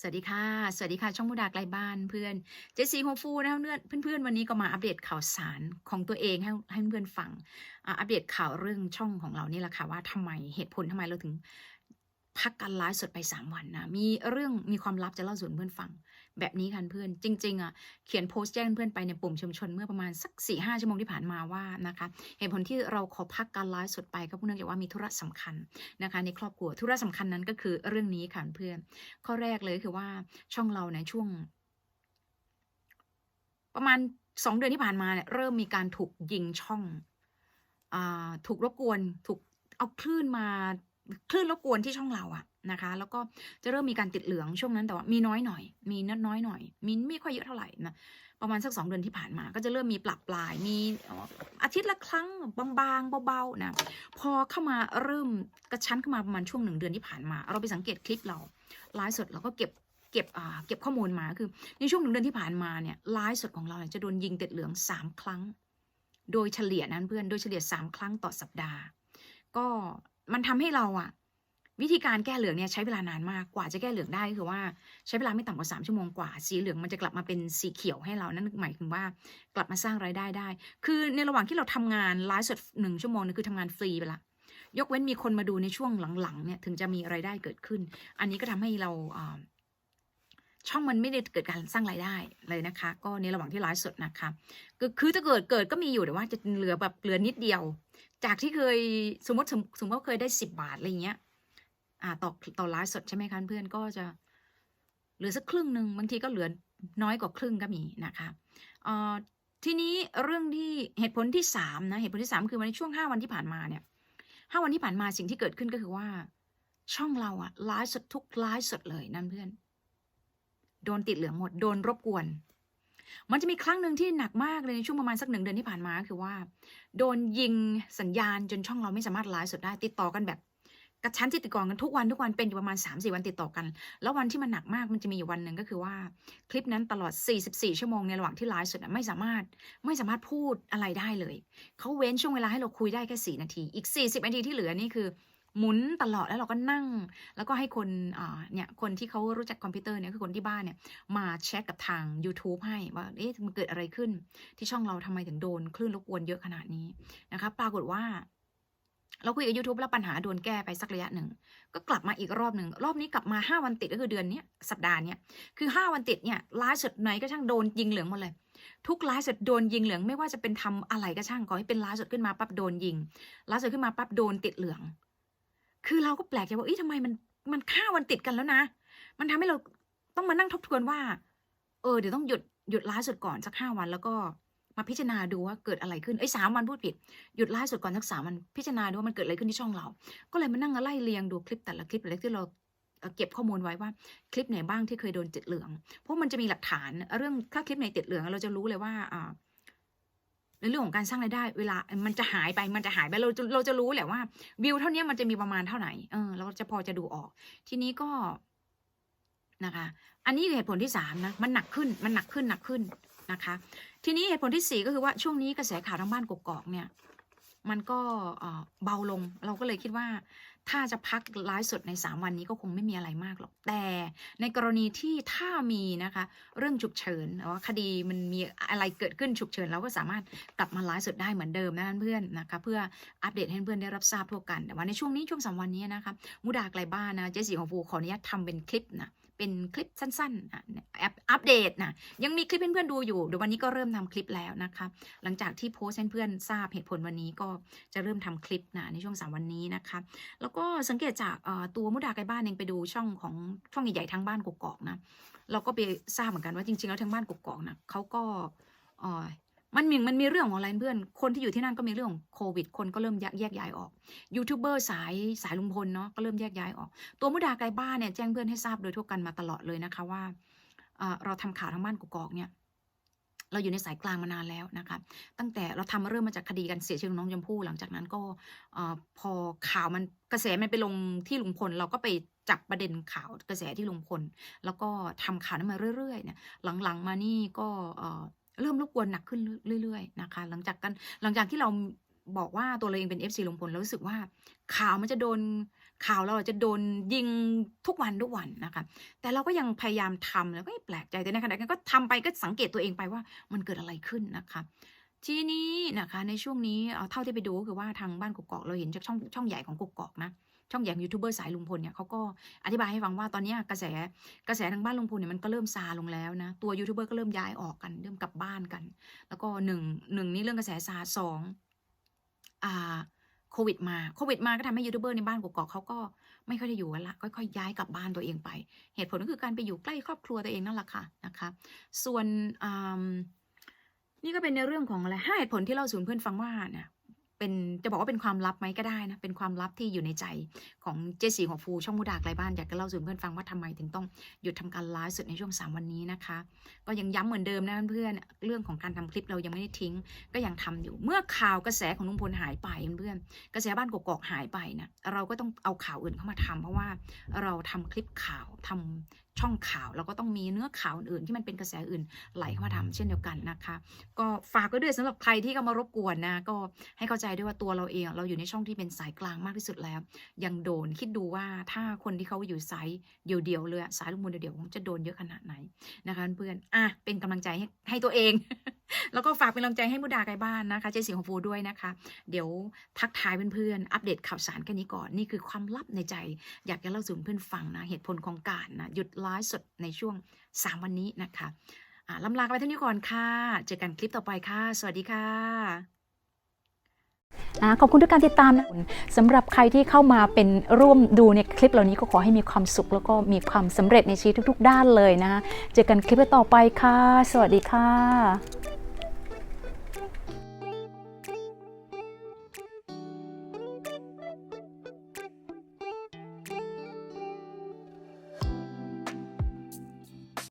สวัสดีค่ะ สวัสดีค่ะ ช่องมุดาไกลบ้านเพื่อน เจสซี่โฮฟูนะคะเพื่อนเพื่อนวันนี้ก็มาอัปเดตข่าวสารของตัวเองให้ให้เพื่อนฟังอัปเดตข่าวเรื่องช่องของเรานี่แหละค่ะว่าทำไมเหตุผลทำไมเราถึง พักการไลฟ์สดไป 3 วันนะ มีเรื่องมีความลับจะเล่าสู่เพื่อนฟัง แบบนี้ค่ะเพื่อน จริง ๆอะเขียนโพสต์แจ้งเพื่อนไปในปุ่มชุมชนเมื่อประมาณสัก4ี่ห้าชั่วโมงที่ผ่านมาว่านะคะเหตุผลที่เราขอพักการไลฟ์สดไปก็เนื่องจากว่ามีธุระสำคัญนะคะ ในครอบครัวธุระสำคัญนั้นก็คือเรื่องนี้ค่ะเพื่อน ข้อแรกเลยคือว่าช่องเราในช่วง ประมาณสองเดือนที่ผ่านมาเนี่ยเริ่มมีการถูกยิงช่องอ่าถูกรบกวนถูกเอาคลื่นมา คลื่นรบกวนที่ช่องเราอะนะคะ แล้วก็จะเริ่มมีการติดเหลืองช่วงนั้นแต่ว่ามีน้อยหน่อย มีน้อยน้อยหน่อย มีไม่ค่อยเยอะเท่าไหร่นะประมาณสักสองเดือนที่ผ่านมา ก็จะเริ่มมีปรับปลาย มีอาทิตย์ละครั้งบางๆเบาๆนะพอเข้ามาเริ่มกระชั้นเข้ามาประมาณช่วงหนึ่งเดือนที่ผ่านมา เราไปสังเกตคลิปเราไลฟ์สดเราก็เก็บเก็บเก็บข้อมูลมาคือในช่วงหนึ่งเดือนที่ผ่านมาเนี่ยไลฟ์สดของเราเนี่ยจะโดนยิงติดเหลืองสามครั้ง โดยเฉลี่ยนั้นเพื่อนโดยเฉลี่ยสามครั้งต่อสัปดาห์ ก็ มันทำให้เราอะวิธีการแก้เหลืองเนี่ยใช้เวลานานมากกว่าจะแก้เหลืองได้คือว่าใช้เวลาไม่ต่ำกว่าสามชั่วโมงกว่า สีเหลืองมันจะกลับมาเป็นสีเขียวให้เรานั่นหมายถึงว่ากลับมาสร้างรายได้ได้ คือในระหว่างที่เราทำงานไลฟ์สดหนึ่งชั่วโมงนี่คือทำงานฟรีไปละยกเว้นมีคนมาดูในช่วงหลังๆเนี่ยถึงจะมีรายได้เกิดขึ้น อันนี้ก็ทำให้เราอ่า ช่องมันไม่ได้เกิดการสร้างรายได้เลยนะคะ ก็ในระหว่างที่ไลฟ์สดนะคะคือคือถ้าเกิดเกิดก็มีอยู่แต่ว่าจะเหลือแบบเหลือนิดเดียว จากที่เคยสมมติสมสมมติว่าเคยได้สิบบาทอะไรเงี้ยอ่าต่อต่อไลฟ์สดใช่ไหมคะเพื่อนก็จะเหลือสักครึ่งหนึ่งบางทีก็เหลือน้อยกว่าครึ่งก็มีนะคะเอ่อทีนี้เรื่องที่เหตุผลที่สามนะเหตุผลที่สามคือในช่วงห้าวันที่ผ่านมาเนี่ยห้าวันที่ผ่านมาสิ่งที่เกิดขึ้นก็คือว่า ช่องเราอะไลฟ์สดทุกไลฟ์สดเลยนั่นเพื่อน โดนติดเหลืองหมด โดนรบกวน มันจะมีครั้งหนึ่งที่หนักมากเลยในช่วงประมาณสักหนึ่งเดือนที่ผ่านมาคือว่า โดนยิงสัญญาณจนช่องเราไม่สามารถไลฟ์สดได้ติดต่อกันแบบกระชั้นที่ติดต่อกันทุกวันทุกวันเป็นอยู่ประมาณ3าสี่วันติดต่อกัน แล้ววันที่มันหนักมากมันจะมีอยู่วันหนึ่งก็คือว่า คลิปนั้นตลอด 44 ชั่วโมงในระหว่างที่ไลฟ์สดไม่สามารถไม่สามารถพูดอะไรได้เลย เขาเว้นช่วงเวลาให้เราคุยได้แค่ 4 นาที อีก 40 นาทีที่เหลือนี่คือ หมุนตลอดแล้วเราก็นั่ง แล้วก็ให้คนเนี่ยคนที่เขารู้จักคอมพิวเตอร์เนี่ยคือคนที่บ้านเนี่ยมาแชทกับทาง YouTube ให้ว่าเอ๊ะมันเกิดอะไรขึ้น ที่ช่องเราทำไมถึงโดนคลื่นรบกวนเยอะขนาดนี้นะคะปรากฏว่าเราคุยกับ YouTube แล้วปัญหาโดนแก้ไปสักระยะหนึ่ง ก็กลับมาอีกรอบหนึ่ง รอบนี้กลับมา 5 วันติดก็คือเดือนนี้สัปดาห์นี้คือ 5 วันติดเนี่ยไลฟ์สดไหนก็ช่างโดนยิงเหลืองหมดเลย ทุกไลฟ์สดโดนยิงเหลือง ไม่ว่าจะเป็นทำอะไรก็ช่างขอให้เป็นไลฟ์สดขึ้นมาปั๊บโดนยิงไลฟ์สดขึ้นมาปั๊บโดนติดเหลือง คือเราก็แปลกใจว่าเอ้ยทำไมมันมันห้าวันติดกันแล้วนะ มันทำให้เราต้องมานั่งทบทวนว่า เออเดี๋ยวต้องหยุดหยุดไลฟ์สดก่อนสักห้าวัน แล้วก็มาพิจารณาดูว่าเกิดอะไรขึ้นเอ้ยสามวันพูดผิดหยุดไลฟ์สดก่อนสักสามวันพิจารณาดูว่ามันเกิดอะไรขึ้นที่ช่องเรา ก็เลยมานั่งไล่เรียงดูคลิปแต่ละคลิปแต่ละที่เราเอ่อเก็บข้อมูลไว้ว่าคลิปไหนบ้างที่เคยโดนติดเหลือง เพราะมันจะมีหลักฐานเรื่องถ้าคลิปไหนติดเหลืองเราจะรู้เลยว่าอ่า ในเรื่องของการสร้างรายได้ เวลามันจะหายไปมันจะหายไปเราเราจะรู้แหละว่า วิวเท่านี้มันจะมีประมาณเท่าไหร่เออเราจะพอจะดูออก ทีนี้ก็นะคะ อันนี้คือเหตุผลที่สามนะมันหนักขึ้นมันหนักขึ้นหนักขึ้นนะคะ ทีนี้เหตุผลที่สี่ก็คือว่าช่วงนี้กระแสข่าวทางบ้านกกอกเนี่ย มันก็เบาลง เราก็เลยคิดว่า ถ้าจะพักไลฟ์สดใน 3 วันนี้ก็คงไม่มีอะไรมากหรอก แต่ในกรณีที่ถ้ามีนะคะ เรื่องฉุกเฉินหรือว่าคดีมันมีอะไรเกิดขึ้นฉุกเฉินเราก็สามารถกลับมาไลฟ์สดได้เหมือนเดิมนะเพื่อนนะคะ เพื่ออัปเดตให้เพื่อนได้รับทราบทั่วกัน แต่ว่าในช่วงนี้ช่วงสามวันนี้นะคะ มุดาไกลบ้านนะ เจสีของฟูขออนุญาตทำเป็นคลิปนะ เป็นคลิปสั้นๆอะอัปอัปเดตนะยังมีคลิปเพื่อนๆดูอยู่เดี๋ยววันนี้ก็เริ่มทำคลิปแล้วนะคะหลังจากที่โพสให้เพื่อนทราบเหตุผลวันนี้ก็จะเริ่มทำคลิปนะในช่วงสามวันนี้นะคะแล้วก็สังเกตจากตัวมุดาไกลบ้านเองไปดูช่องของช่องใหญ่ๆทางบ้านกกอกนะเราก็ไปทราบเหมือนกันว่าจริงๆแล้วทางบ้านกกอกนะเขาก็ มันมีมันมีเรื่องของอะไรเพื่อน คนที่อยู่ที่นั่นก็มีเรื่องของโควิด คนก็เริ่มแยกแยกย้ายออก ยูทูบเบอร์สายสายลุงพลเนาะก็เริ่มแยกย้ายออก ตัวมุดาไกลบ้านเนี่ยแจ้งเพื่อนให้ทราบโดยทั่วกันมาตลอดเลยนะคะว่าเราทำข่าวทางบ้านกกอกเนี่ยเราอยู่ในสายกลางมานานแล้วนะคะตั้งแต่เราทำมาเริ่มมาจากคดีกันเสียชีวิตน้องชมพู่หลังจากนั้นก็พอข่าวมันกระแสมันไปลงที่ลุงพล เราก็ไปจับประเด็นข่าวกระแสที่ลุงพล แล้วก็ทำข่าวนั้นมาเรื่อยๆเนี่ยหลังๆมานี่ก็ เริ่มรบกวนหนักขึ้นเรื่อยๆนะคะ หลังจากกันหลังจากที่เราบอกว่าตัวเราเองเป็น FC ลุงพลเรารู้สึกว่า ข่าวมันจะโดนข่าวเราจะโดนยิงทุกวันทุกวันนะคะ แต่เราก็ยังพยายามทำแล้วก็แปลกใจแต่ในขณะเดียวกันก็ทำไปก็สังเกตตัวเองไปว่ามันเกิดอะไรขึ้นนะคะทีนี้นะคะในช่วงนี้เอ่อเท่าที่ไปดูก็คือว่าทางบ้านกกอกเราเห็นจากช่องช่องใหญ่ของกกอกนะ ช่องใหญ่ของยูทูบเบอร์สายลุงพลเนี่ยเขาก็อธิบายให้ฟังว่าตอนนี้กระแสกระแสทางบ้านลุงพลเนี่ยมันก็เริ่มซาลงแล้วนะตัวยูทูบเบอร์ก็เริ่มย้ายออกกันเริ่มกลับบ้านกัน แล้วก็หนึ่งหนึ่งนี่เรื่องกระแสซาสองอ่าโควิดมาโควิดมาก็ทำให้ยูทูบเบอร์ในบ้านกกอกเขาก็ไม่ค่อยได้อยู่กันละค่อยๆย้ายกลับบ้านตัวเองไป เหตุผลก็คือการไปอยู่ใกล้ครอบครัวตัวเองนั่นแหละค่ะนะคะส่วนอ่านี่ก็เป็นในเรื่องของอะไรห้าเหตุผลที่เล่าสู่เพื่อนฟังว่าเนี่ย เป็นจะบอกว่าเป็นความลับไหมก็ได้นะเป็นความลับที่อยู่ในใจของเจสีของฟูช่องมูดากไกลบ้านอยากจะเล่าสู่เพื่อนฟังว่าทำไมถึงต้องหยุดทำการไลฟ์สดในช่วงสามวันนี้นะคะ ก็ยังย้ำเหมือนเดิมนะเพื่อนเรื่องของการทำคลิปเรายังไม่ได้ทิ้ง ก็ยังทำอยู่ เมื่อข่าวกระแสของลุงพลหายไปเพื่อนกระแสบ้านกกอกหายไปนะเราก็ต้องเอาข่าวอื่นเข้ามาทำเพราะว่าเราทำคลิปข่าวทำช่องข่าวเราก็ต้องมีเนื้อข่าวอื่นที่มันเป็นกระแสอื่นไหลเข้ามาทำเช่นเดียวกันนะคะ ก็ฝากไว้ด้วยสำหรับใครที่เข้ามารบกวนนะก็ให้เข้าใจใจด้วยว่าตัวเราเอง เราอยู่ในช่องที่เป็นสายกลางมากที่สุดแล้ว ยังโดนคิดดูว่าถ้าคนที่เขาอยู่สายเดี่ยวๆเลยสายลุงพลเดี่ยวๆผมจะโดนเยอะขนาดไหนนะคะเพื่อนอะเป็นกำลังใจให้ให้ตัวเอง แล้วก็ฝากเป็นกำลังใจให้มุดาไกลบ้านนะคะเจสีของฟูด้วยนะคะ เดี๋ยวทักทายเพื่อนๆอัปเดตข่าวสารแค่นี้ก่อนนี่คือความลับในใจ อยากจะเล่าสู่เพื่อนฟังนะเหตุผลของการนะหยุดไลฟ์สดในช่วง 3 วันนี้นะคะอ่าลำลากันไปเท่านี้ก่อนค่ะ เจอกันคลิปต่อไปค่ะ สวัสดีค่ะ ขอบคุณทุกการติดตามนะสำหรับใครที่เข้ามาเป็นร่วมดูในคลิปเหล่านี้ก็ขอให้มีความสุข แล้วก็มีความสำเร็จในชีวิตทุก ๆ ด้านเลยนะ เจอกันคลิปต่อไปค่ะ สวัสดีค่ะ